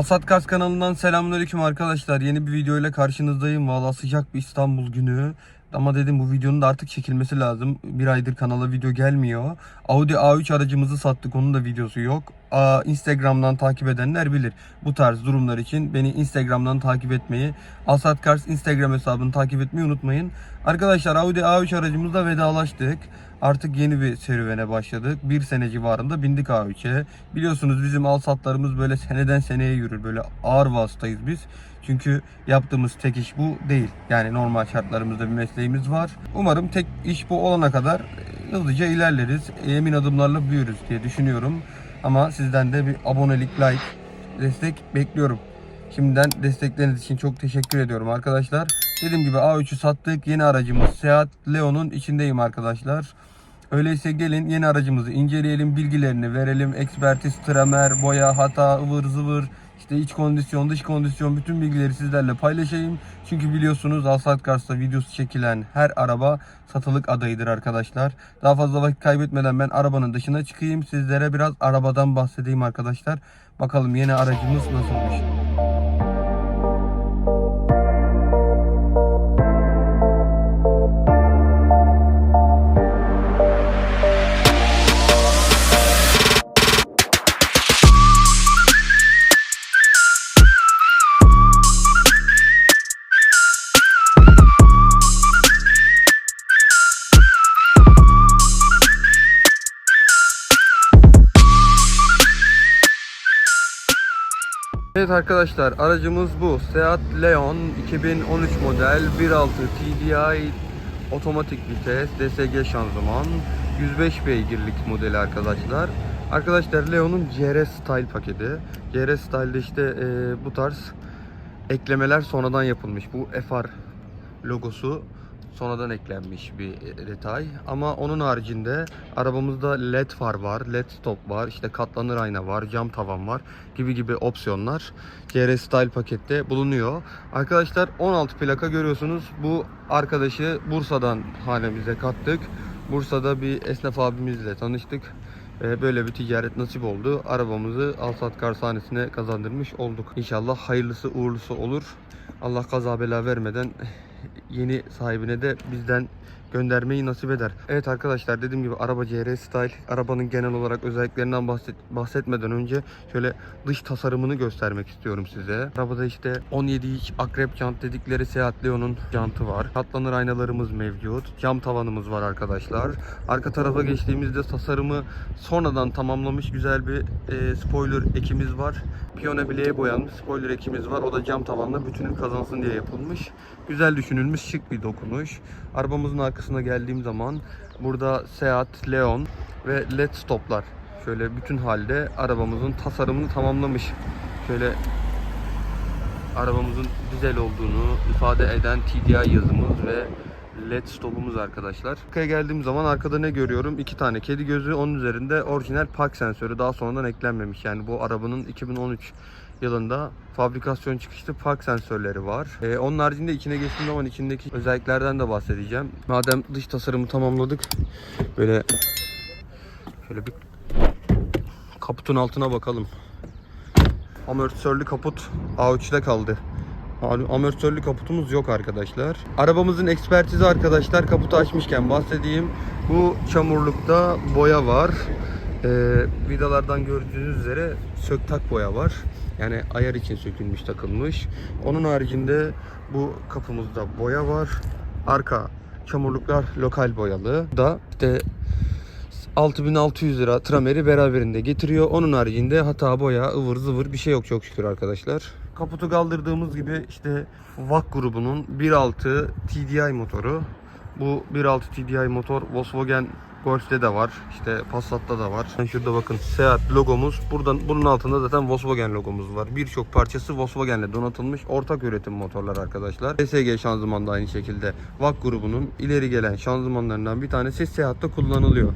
Asat Kars kanalından selamünaleyküm arkadaşlar. Yeni bir video ile karşınızdayım. Valla sıcak bir İstanbul günü. Ama dedim bu videonun da artık çekilmesi lazım. Bir aydır kanala video gelmiyor. Audi A3 aracımızı sattık. Onun da videosu yok. Aa, Instagram'dan takip edenler bilir. Bu tarz durumlar için beni Instagram'dan takip etmeyi, Asat Kars Instagram hesabını takip etmeyi unutmayın. Arkadaşlar Audi A3 aracımızla vedalaştık. Artık yeni bir serüvene başladık. Bir sene civarında bindik A3'e. Biliyorsunuz bizim al satlarımız böyle seneden seneye yürür. Böyle ağır vasıtayız biz. Çünkü yaptığımız tek iş bu değil. Yani normal şartlarımızda bir mesleğimiz var. Umarım tek iş bu olana kadar e, hızlıca ilerleriz. Emin adımlarla büyürüz diye düşünüyorum. Ama sizden de bir abonelik, like, destek bekliyorum. Şimdiden destekleriniz için çok teşekkür ediyorum arkadaşlar. Dediğim gibi A3'ü sattık. Yeni aracımız Seat Leon'un içindeyim arkadaşlar. Öyleyse gelin yeni aracımızı inceleyelim, bilgilerini verelim. Ekspertiz, tremer, boya, hata, ıvır zıvır, işte iç kondisyon, dış kondisyon bütün bilgileri sizlerle paylaşayım. Çünkü biliyorsunuz Alsat Kars'ta videosu çekilen her araba satılık adayıdır arkadaşlar. Daha fazla vakit kaybetmeden ben arabanın dışına çıkayım. Sizlere biraz arabadan bahsedeyim arkadaşlar. Bakalım yeni aracımız nasılmış. Evet arkadaşlar aracımız bu. Seat Leon 2013 model 1.6 TDI otomatik vites DSG şanzıman 105 beygirlik modeli arkadaşlar. Arkadaşlar Leon'un CR Style paketi. CR Style'de işte e, bu tarz eklemeler sonradan yapılmış. Bu FR logosu sonradan eklenmiş bir detay. Ama onun haricinde arabamızda led far var, led stop var, işte katlanır ayna var, cam tavan var gibi gibi opsiyonlar CR Style pakette bulunuyor. Arkadaşlar 16 plaka görüyorsunuz. Bu arkadaşı Bursa'dan hanemize kattık. Bursa'da bir esnaf abimizle tanıştık. Ee, Böyle bir ticaret nasip oldu. Arabamızı Alsat Kar sahnesine kazandırmış olduk. İnşallah hayırlısı uğurlusu olur. Allah kaza bela vermeden yeni sahibine de bizden göndermeyi nasip eder. Evet arkadaşlar dediğim gibi araba CR Style. Arabanın genel olarak özelliklerinden bahset, bahsetmeden önce şöyle dış tasarımını göstermek istiyorum size. Arabada işte 17 inç akrep jant dedikleri Seat Leon'un jantı var. Katlanır aynalarımız mevcut. Cam tavanımız var arkadaşlar. Arka tarafa geçtiğimizde tasarımı sonradan tamamlamış güzel bir e, spoiler ekimiz var. Piyano bileğe boyanmış spoiler ekimiz var. O da cam tavanla bütünün kazansın diye yapılmış. Güzel düşünülmüş şık bir dokunuş. Arabamızın arkasına geldiğim zaman burada Seat Leon ve LED stoplar şöyle bütün halde arabamızın tasarımını tamamlamış. Şöyle arabamızın dizel olduğunu ifade eden TDI yazımız ve LED stopumuz arkadaşlar. Arkaya geldiğim zaman arkada ne görüyorum? İki tane kedi gözü. Onun üzerinde orijinal park sensörü daha sonradan eklenmemiş. Yani bu arabanın 2013 yılında fabrikasyon çıkışlı park sensörleri var. Ee, onun haricinde içine geçtiğim zaman içindeki özelliklerden de bahsedeceğim. Madem dış tasarımı tamamladık. Böyle şöyle bir kaputun altına bakalım. Amortisörlü kaput A3'de kaldı. Amortisörlü kaputumuz yok arkadaşlar. Arabamızın ekspertizi arkadaşlar kaputu açmışken bahsedeyim. Bu çamurlukta boya var. Ee, vidalardan gördüğünüz üzere söktak boya var. Yani ayar için sökülmüş takılmış. Onun haricinde bu kapımızda boya var. Arka çamurluklar lokal boyalı. Da işte 6600 lira trameri beraberinde getiriyor. Onun haricinde hata boya ıvır zıvır bir şey yok çok şükür arkadaşlar. Kaputu kaldırdığımız gibi işte VAK grubunun 1.6 TDI motoru. Bu 1.6 TDI motor Volkswagen Golf'te de var. İşte Passat'ta da var. Şurada bakın Seat logomuz. Buradan bunun altında zaten Volkswagen logomuz var. Birçok parçası Volkswagen'le donatılmış ortak üretim motorlar arkadaşlar. DSG şanzıman da aynı şekilde VAK grubunun ileri gelen şanzımanlarından bir tanesi Seat'ta kullanılıyor.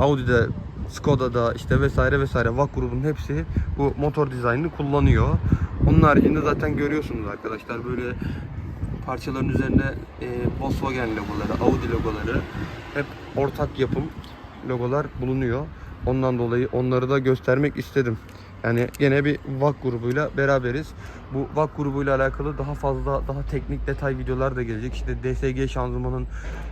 Audi'de, Skoda'da işte vesaire vesaire VAK grubunun hepsi bu motor dizaynını kullanıyor. Onun haricinde zaten görüyorsunuz arkadaşlar böyle parçaların üzerinde e, Volkswagen logoları, Audi logoları ortak yapım logolar bulunuyor. Ondan dolayı onları da göstermek istedim. Yani gene bir VAK grubuyla beraberiz. Bu VAK grubuyla alakalı daha fazla daha teknik detay videolar da gelecek. İşte DSG şanzımanın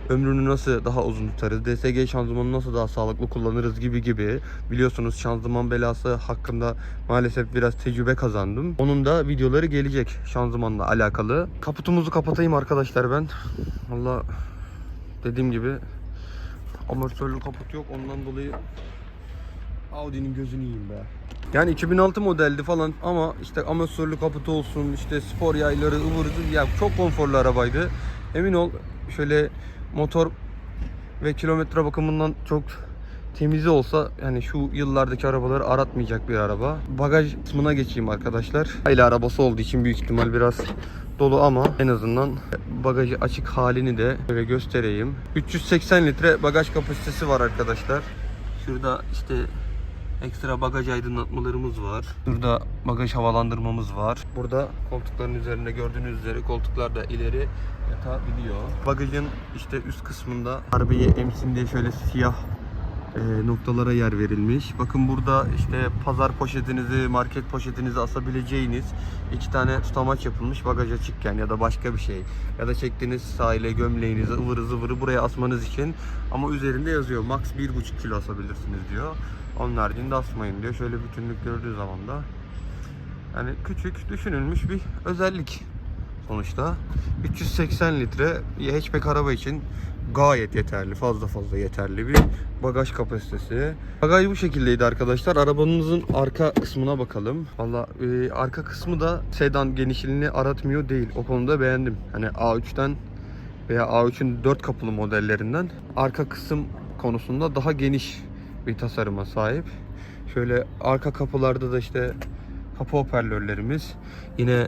ömrünü nasıl daha uzun tutarız, DSG şanzımanı nasıl daha sağlıklı kullanırız gibi gibi. Biliyorsunuz şanzıman belası hakkında maalesef biraz tecrübe kazandım. Onun da videoları gelecek şanzımanla alakalı. Kaputumuzu kapatayım arkadaşlar ben. Valla dediğim gibi amortisörlü kaput yok ondan dolayı Audi'nin gözünü yiyeyim be. Yani 2006 modeldi falan ama işte amortisörlü kaputu olsun, işte spor yayları, ıvır ya çok konforlu arabaydı. Emin ol şöyle motor ve kilometre bakımından çok temizi olsa yani şu yıllardaki arabaları aratmayacak bir araba. Bagaj kısmına geçeyim arkadaşlar. Aile arabası olduğu için büyük ihtimal biraz dolu ama en azından bagajı açık halini de böyle göstereyim. 380 litre bagaj kapasitesi var arkadaşlar. Şurada işte ekstra bagaj aydınlatmalarımız var. Burada bagaj havalandırmamız var. Burada koltukların üzerinde gördüğünüz üzere koltuklar da ileri yatabiliyor. Bagajın işte üst kısmında arabayı emsin diye şöyle siyah noktalara yer verilmiş. Bakın burada işte pazar poşetinizi, market poşetinizi asabileceğiniz iki tane tutamaç yapılmış bagaj açıkken ya da başka bir şey. Ya da çektiğiniz sahile gömleğinizi, ıvırı zıvırı buraya asmanız için. Ama üzerinde yazıyor max 1,5 kilo asabilirsiniz diyor. Onun haricinde asmayın diyor. Şöyle bütünlük gördüğü zaman da yani küçük düşünülmüş bir özellik sonuçta. 380 litre hatchback araba için gayet yeterli. Fazla fazla yeterli bir bagaj kapasitesi. Bagaj bu şekildeydi arkadaşlar. Arabanızın arka kısmına bakalım. Valla e, arka kısmı da sedan genişliğini aratmıyor değil. O konuda beğendim. Hani A3'ten veya A3'ün 4 kapılı modellerinden arka kısım konusunda daha geniş bir tasarıma sahip. Şöyle arka kapılarda da işte kapı hoparlörlerimiz, yine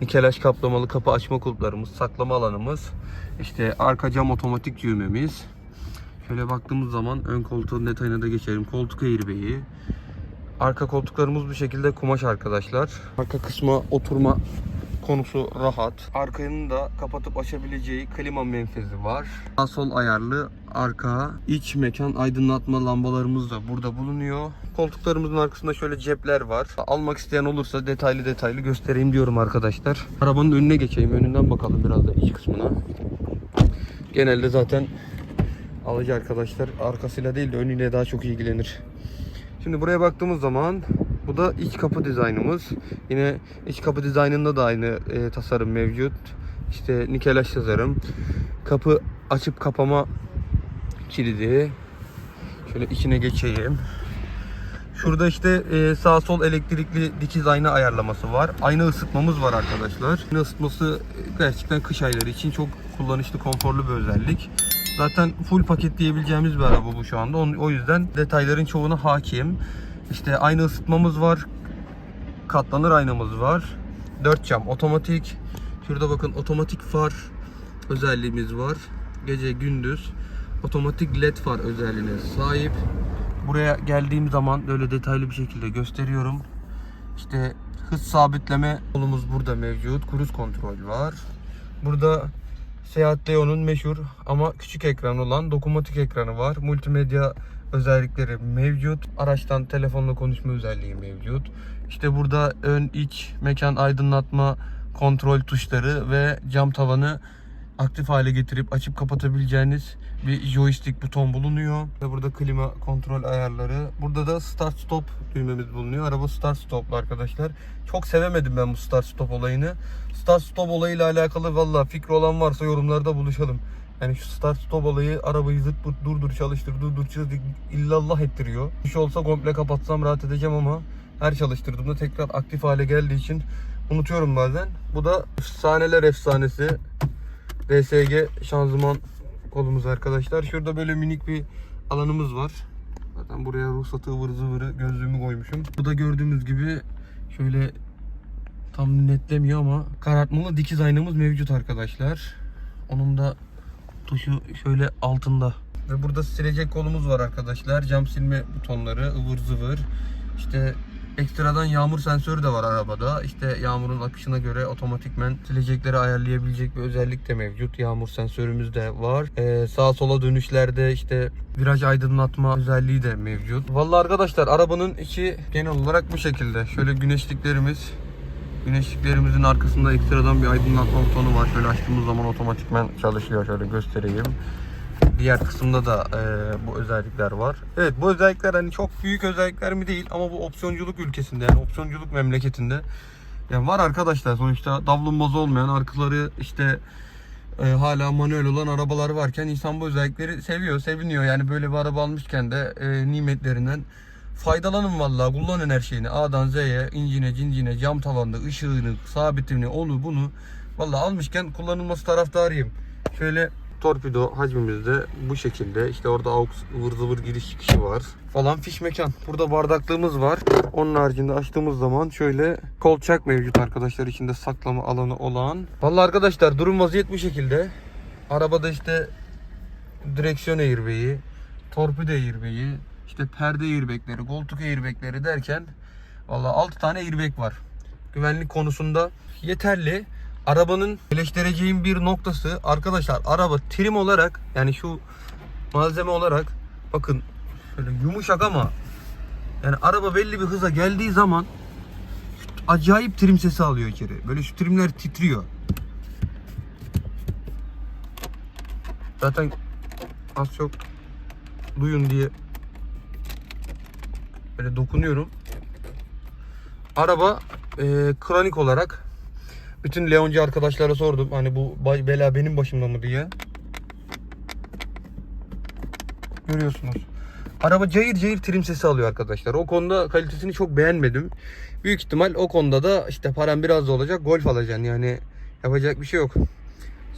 nikelaj kaplamalı kapı açma kulplarımız, saklama alanımız, işte arka cam otomatik düğmemiz. Şöyle baktığımız zaman ön koltuğun detayına da geçelim. Koltuk airbag'i. Arka koltuklarımız bu şekilde kumaş arkadaşlar. Arka kısma oturma konusu rahat. Arkanın da kapatıp açabileceği klima menfezi var. Sağ sol ayarlı arka iç mekan aydınlatma lambalarımız da burada bulunuyor. Koltuklarımızın arkasında şöyle cepler var. Almak isteyen olursa detaylı detaylı göstereyim diyorum arkadaşlar. Arabanın önüne geçeyim. Önünden bakalım biraz da iç kısmına. Genelde zaten alıcı arkadaşlar arkasıyla değil de önüyle daha çok ilgilenir. Şimdi buraya baktığımız zaman bu da iç kapı dizaynımız. Yine iç kapı dizaynında da aynı e, tasarım mevcut. İşte nikelaj tasarım. Kapı açıp kapama kilidi. Şöyle içine geçeyim. Şurada işte e, sağ sol elektrikli dikiz ayna ayarlaması var. Ayna ısıtmamız var arkadaşlar. Ayna ısıtması e, gerçekten kış ayları için çok kullanışlı, konforlu bir özellik. Zaten full paket diyebileceğimiz bir araba bu şu anda. O yüzden detayların çoğuna hakim. İşte ayna ısıtmamız var. Katlanır aynamız var. 4 cam otomatik. Şurada bakın otomatik far özelliğimiz var. Gece gündüz otomatik led far özelliğine sahip. Buraya geldiğim zaman böyle detaylı bir şekilde gösteriyorum. İşte hız sabitleme kolumuz burada mevcut. Kruz kontrol var. Burada Seat Leon'un meşhur ama küçük ekran olan dokunmatik ekranı var. Multimedya özellikleri mevcut. Araçtan telefonla konuşma özelliği mevcut. İşte burada ön iç mekan aydınlatma kontrol tuşları ve cam tavanı aktif hale getirip açıp kapatabileceğiniz bir joystick buton bulunuyor. Burada klima kontrol ayarları. Burada da start stop düğmemiz bulunuyor. Araba start stoplu arkadaşlar. Çok sevemedim ben bu start stop olayını. Start stop olayıyla alakalı valla fikri olan varsa yorumlarda buluşalım. Yani şu start stop olayı arabayı zırt pırt durdur çalıştır durdur çalıştır illallah ettiriyor. Bir şey olsa komple kapatsam rahat edeceğim ama her çalıştırdığımda tekrar aktif hale geldiği için unutuyorum bazen. Bu da efsaneler efsanesi. DSG şanzıman kolumuz arkadaşlar. Şurada böyle minik bir alanımız var. Zaten buraya ruhsatı ıvır zıvırı gözlüğümü koymuşum. Burada gördüğünüz gibi şöyle tam netlemiyor ama karartmalı dikiz aynamız mevcut arkadaşlar. Onun da tuşu şöyle altında. Ve burada silecek kolumuz var arkadaşlar. Cam silme butonları ıvır zıvır. İşte Ekstradan yağmur sensörü de var arabada. İşte yağmurun akışına göre otomatikmen silecekleri ayarlayabilecek bir özellik de mevcut. Yağmur sensörümüz de var. Ee, sağa sola dönüşlerde işte viraj aydınlatma özelliği de mevcut. Vallahi arkadaşlar arabanın içi genel olarak bu şekilde. Şöyle güneşliklerimiz Güneşliklerimizin arkasında ekstradan bir aydınlatma butonu var. Şöyle açtığımız zaman otomatikmen çalışıyor. Şöyle göstereyim. Diğer kısımda da e, bu özellikler var. Evet bu özellikler hani çok büyük özellikler mi değil ama bu opsiyonculuk ülkesinde yani opsiyonculuk memleketinde yani var arkadaşlar sonuçta davlumbaz olmayan arkaları işte e, hala manuel olan arabalar varken insan bu özellikleri seviyor, seviniyor. Yani böyle bir araba almışken de e, nimetlerinden faydalanın vallahi kullanın her şeyini. A'dan Z'ye, incine, cincine, cam tavanlı, ışığını, sabitini, onu bunu. Vallahi almışken kullanılması taraftarıyım. Şöyle torpido hacmimizde bu şekilde. İşte orada aux ıvır zıvır giriş çıkışı var. Falan fiş mekan. Burada bardaklığımız var. Onun haricinde açtığımız zaman şöyle kolçak mevcut arkadaşlar içinde saklama alanı olan. Vallahi arkadaşlar durum vaziyet bu şekilde. Arabada işte direksiyon airbag'i, torpido airbag'i, işte perde airbag'leri, koltuk airbag'leri derken vallahi 6 tane airbag var. Güvenlik konusunda yeterli. Arabanın birleştireceğim bir noktası arkadaşlar araba trim olarak yani şu malzeme olarak bakın şöyle yumuşak ama yani araba belli bir hıza geldiği zaman acayip trim sesi alıyor içeri. Böyle şu trimler titriyor. Zaten az çok duyun diye böyle dokunuyorum. Araba e, kronik olarak bütün Leoncu arkadaşlara sordum. Hani bu bela benim başımda mı diye. Görüyorsunuz. Araba cayır cayır trim sesi alıyor arkadaşlar. O konuda kalitesini çok beğenmedim. Büyük ihtimal o konuda da işte param biraz da olacak. Golf alacaksın yani yapacak bir şey yok.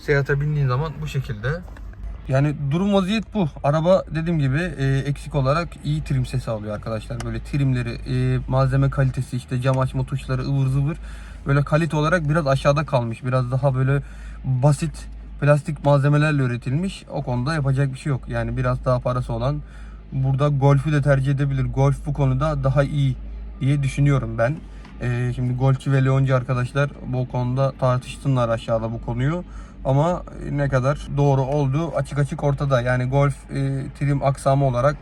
Seyahat'e bindiğin zaman bu şekilde. Yani durum vaziyet bu. Araba dediğim gibi e, eksik olarak iyi trim sesi alıyor arkadaşlar. Böyle trimleri, e, malzeme kalitesi, işte cam açma tuşları ıvır zıvır. Böyle kalite olarak biraz aşağıda kalmış. Biraz daha böyle basit plastik malzemelerle üretilmiş. O konuda yapacak bir şey yok. Yani biraz daha parası olan burada Golf'ü de tercih edebilir. Golf bu konuda daha iyi diye düşünüyorum ben. E, şimdi Golfçi ve Leoncu arkadaşlar bu konuda tartışsınlar aşağıda bu konuyu. Ama ne kadar doğru olduğu açık açık ortada. Yani Golf e, trim aksamı olarak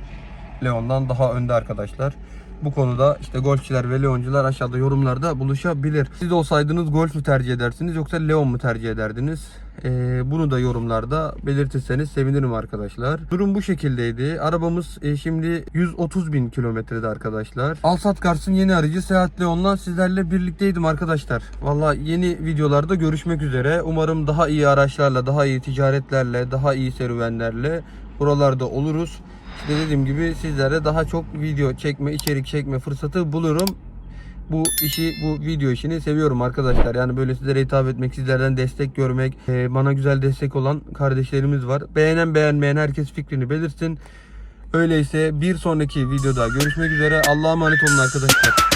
Leon'dan daha önde arkadaşlar. Bu konuda işte golfçiler ve leoncular aşağıda yorumlarda buluşabilir. Siz olsaydınız golf mü tercih edersiniz yoksa leon mu tercih ederdiniz? Ee, bunu da yorumlarda belirtirseniz sevinirim arkadaşlar. Durum bu şekildeydi. Arabamız e, şimdi 130 bin kilometrede arkadaşlar. Alsat Kars'ın yeni aracı Seat Leon'la sizlerle birlikteydim arkadaşlar. Valla yeni videolarda görüşmek üzere. Umarım daha iyi araçlarla, daha iyi ticaretlerle, daha iyi serüvenlerle buralarda oluruz. İşte dediğim gibi sizlere daha çok video çekme, içerik çekme fırsatı bulurum. Bu işi, bu video işini seviyorum arkadaşlar. Yani böyle sizlere hitap etmek, sizlerden destek görmek, e, bana güzel destek olan kardeşlerimiz var. Beğenen beğenmeyen herkes fikrini belirsin. Öyleyse bir sonraki videoda görüşmek üzere. Allah'a emanet olun arkadaşlar.